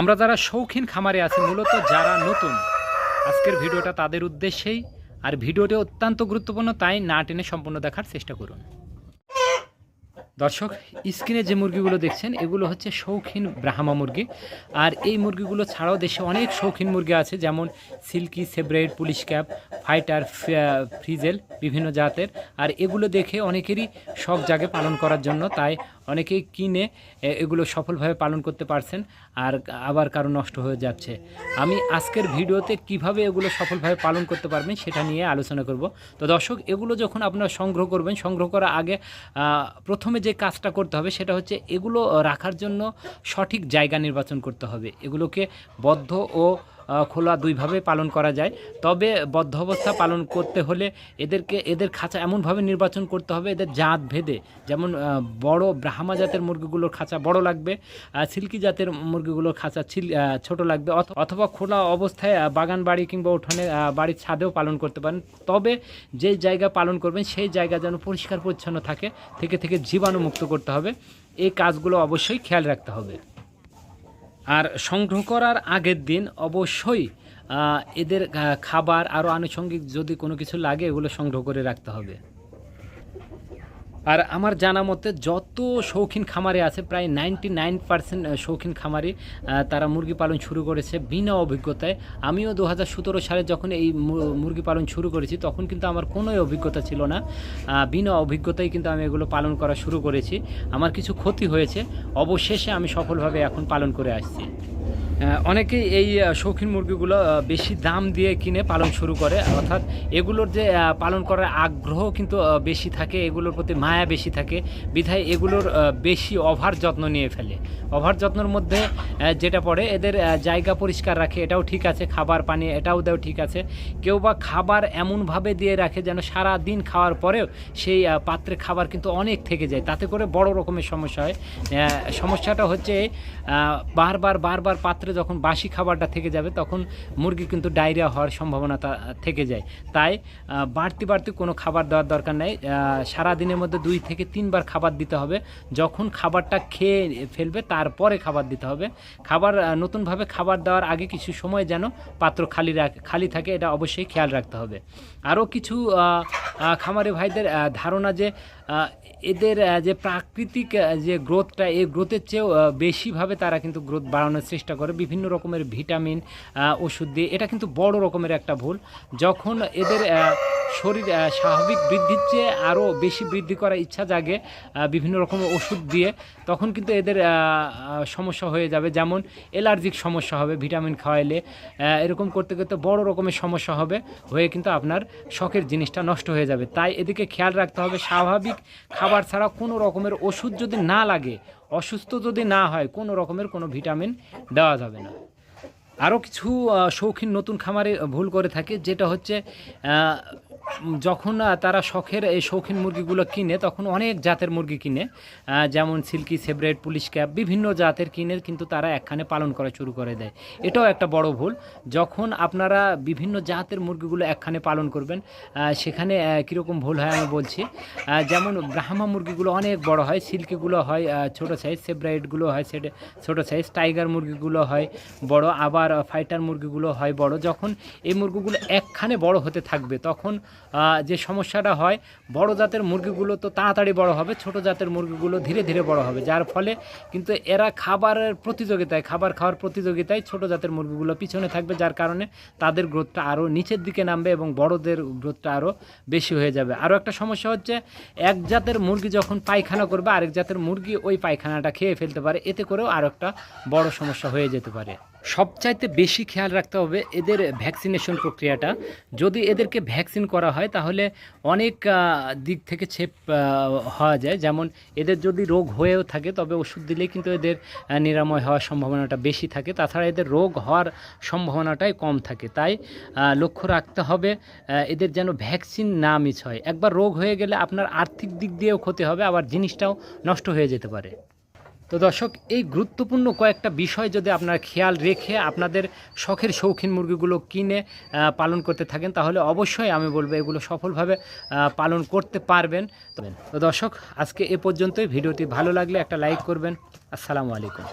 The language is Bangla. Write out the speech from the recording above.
আমরা যারা শৌখিন খামারে আছি, মূলত যারা নতুন, আজকের ভিডিওটা তাদের উদ্দেশ্যেই। আর ভিডিওটি অত্যন্ত গুরুত্বপূর্ণ, তাই না টেনে সম্পূর্ণ দেখার চেষ্টা করুন। দর্শক, স্ক্রিনে যে মুরগিগুলো দেখছেন, এগুলো হচ্ছে শৌখিন ব্রাহ্মা মুরগি। আর এই মুরগিগুলো ছাড়াও দেশে অনেক শৌখিন মুরগি আছে, যেমন silky sebright polish cap, fighter frizzle, বিভিন্ন জাতের। আর এগুলো দেখে অনেকেরই শখ জাগে পালন করার জন্য, তাই অনেকেই কিনে এগুলো সফলভাবে পালন করতে পারছেন আর আবার কারও নষ্ট হয়ে যাচ্ছে। আমি আজকের ভিডিওতে কীভাবে এগুলো সফলভাবে পালন করতে পারবেন সেটা নিয়ে আলোচনা করব। তো দর্শক, এগুলো যখন আপনারা সংগ্রহ করবেন, সংগ্রহ করার আগে প্রথমে যে কাজটা করতে হবে সেটা হচ্ছে এগুলো রাখার জন্য সঠিক জায়গা নির্বাচন করতে হবে। এগুলোকে বদ্ধ ও খোলা দুইভাবে পালন করা যায়। তবে বদ্ধ অবস্থা পালন করতে হলে এদেরকে, এদের খাঁচা এমনভাবে নির্বাচন করতে হবে, এদের জাত ভেদে। যেমন বড় ব্রাহ্মা জাতের মুরগিগুলোর খাঁচা বড় লাগবে সিল্কি জাতের মুরগিগুলোর খাঁচা ছোট লাগবে, অথ- অথবা খোলা অবস্থায় বাগান বাড়ি কিংবা উঠোনে বাড়ির ছাদেও পালন করতে পারেন। তবে যে জায়গা পালন করবেন, সেই জায়গা যেন পরিষ্কার পরিচ্ছন্ন থাকে, থেকে থেকে জীবাণুমুক্ত করতে হবে। এই কাজগুলো অবশ্যই খেয়াল রাখতে হবে। আর সংগ্রহ করার আগের দিন অবশ্যই এদের খাবার আরও আনুষঙ্গিক যদি কোনো কিছু লাগে, এগুলো সংগ্রহ করে রাখতে হবে। আর আমার জানা মতে যত শৌখিন খামারে আছে, প্রায় নাইনটি নাইন পার্সেন্ট শৌখিন খামারি তারা মুরগি পালন শুরু করেছে বিনা অভিজ্ঞতায়। আমিও দু হাজার সতেরো সালে যখন এই মুরগি পালন শুরু করেছি, তখন কিন্তু আমার কোনোই অভিজ্ঞতা ছিল না। বিনা অভিজ্ঞতায় কিন্তু আমি এগুলো পালন করা শুরু করেছি। আমার কিছু ক্ষতি হয়েছে, অবশেষে আমি সফলভাবে এখন পালন করে আসছি। অনেকেই এই শৌখিন মুরগিগুলো বেশি দাম দিয়ে কিনে পালন শুরু করে। অর্থাৎ এগুলোর যে পালন করার আগ্রহ কিন্তু বেশি থাকে, এগুলোর প্রতি মায়া বেশি থাকে। বিধায় এগুলোর বেশি অভার যত্ন নিয়ে ফেলে। অভার যত্নের মধ্যে যেটা পড়ে, এদের জায়গা পরিষ্কার রাখে, এটাও ঠিক আছে, খাবার, পানি, এটাও দেও ঠিক আছে। কেউ বা খাবার এমনভাবে দিয়ে রাখে যেন সারা দিন খাওয়ার পরেও সেই পাত্রে খাবার কিন্তু অনেক থেকে যায়। তাতে করে বড় রকমের সমস্যা হয়। সমস্যাটা হচ্ছে বারবার বারবার পাত্রে যখন বাসি খাবারটা থেকে যাবে তখন মুরগি কিন্তু ডায়রিয়া হওয়ার সম্ভাবনা থেকে যায়। তাই বাড়তি বাড়তি কোনো খাবার দেওয়ার দরকার নেই। আহ, সারা দিনের মধ্যে দুই থেকে তিনবার খাবার দিতে হবে। যখন খাবারটা খেয়ে ফেলবে তারপরে খাবার দিতে হবে। খাবার নতুনভাবে খাবার দেওয়ার আগে কিছু সময় যেন পাত্র খালি খালি থাকে এটা অবশ্যই খেয়াল রাখতে হবে। আরও কিছু খামারি ভাইদের ধারণা যে এদের যে প্রাকৃতিক যে গ্রোথটা, এই গ্রোথের চেয়েও বেশিভাবে তারা কিন্তু গ্রোথ বাড়ানোর চেষ্টা করে। বিভিন্ন রকমের ভিটামিন ওষুধ দিয়ে। এটা কিন্তু বড় রকমের একটা ভুল। যখন এদের শরীর স্বাভাবিক বৃদ্ধির চেয়ে আরও বেশি বৃদ্ধি করার ইচ্ছা জাগে বিভিন্ন রকমের ওষুধ দিয়ে, তখন কিন্তু এদের সমস্যা হয়ে যাবে। যেমন অ্যালার্জিক সমস্যা হবে, ভিটামিন খাওয়াইলে এরকম করতে করতে বড় রকমের সমস্যা হবে, হয়ে কিন্তু আপনার শখের জিনিসটা নষ্ট হয়ে যাবে। তাই এদিকে খেয়াল রাখতে হবে, স্বাভাবিক খাবার ছাড়া কোনো রকমের ওষুধ যদি না লাগে, অসুস্থ যদি না হয়, কোনো রকমের কোনো ভিটামিন দেওয়া যাবে না। আরও কিছু শৌখিন নতুন খামারে ভুল করে থাকে, যেটা হচ্ছে যখন তারা শখের এই শৌখিন মুরগিগুলো কিনে, তখন অনেক জাতের মুরগি কিনে যেমন সিল্কি, সেব্রেড, পুলিশ ক্যাপ, বিভিন্ন জাতের কিনে কিন্তু তারা একখানে পালন করা শুরু করে দেয়। এটাও একটা বড় ভুল। যখন আপনারা বিভিন্ন জাতের মুরগিগুলো একখানে পালন করবেন সেখানে কীরকম ভুল হয় আমি বলছি। যেমন ব্রাহ্মা মুরগিগুলো অনেক বড় হয়, সিল্কিগুলো হয় ছোট সাইজ সেব্রাইটগুলো হয়, সেটা, ছোটো সাইজ টাইগার মুরগিগুলো হয় বড়, আবার ফাইটার মুরগিগুলো হয় বড়। যখন এই মুরগিগুলো একখানে বড় হতে থাকবে, তখন যে সমস্যাটা হয়, বড় জাতের মুরগিগুলো তো তাড়াতাড়ি বড় হবে, ছোট জাতের মুরগিগুলো ধীরে ধীরে বড় হবে। যার ফলে কিন্তু এরা খাবারের প্রতিযোগিতায়, খাবার খাওয়ার প্রতিযোগিতায় ছোট জাতের মুরগিগুলো পিছনে থাকবে, যার কারণে তাদের গ্রোথটা আরও নিচের দিকে নামবে এবং বড়দের গ্রোথটা আরও বেশি হয়ে যাবে। আরও একটা সমস্যা হচ্ছে, এক জাতের মুরগি যখন পায়খানা করবে, আরেক জাতের মুরগি ওই পায়খানাটা খেয়ে ফেলতে পারে, এতে করেও আরও একটা বড় সমস্যা হয়ে যেতে পারে। সবচাইতে বেশি খেয়াল রাখতে হবে এদের ভ্যাকসিনেশন প্রক্রিয়াটা। যদি এদেরকে ভ্যাকসিন করা হয়, তাহলে অনেক দিক থেকে ছেপ হওয়া যায়। যেমন এদের যদি রোগ হয়েও থাকে, তবে ওষুধ দিলেই কিন্তু এদের নিরাময় হওয়ার সম্ভাবনাটা বেশি থাকে। তাছাড়া এদের রোগ হওয়ার সম্ভাবনাটাই কম থাকে। তাই লক্ষ্য রাখতে হবে এদের যেন ভ্যাকসিন না মিস হয়। একবার রোগ হয়ে গেলে আপনার আর্থিক দিক দিয়েও ক্ষতি হবে, আবার জিনিসটাও নষ্ট হয়ে যেতে পারে। তো দর্শক, এই গুরুত্বপূর্ণ কয়েকটা বিষয় যদি আপনারা খেয়াল রেখে আপনাদের শখের শৌখিন মুরগিগুলো কিনে পালন করতে থাকেন, তাহলে অবশ্যই আমি বলব এগুলো সফলভাবে পালন করতে পারবেন। তো দর্শক, আজকে এ পর্যন্তই। ভিডিওটি ভালো লাগলে একটা লাইক করবেন। আসসালামু আলাইকুম।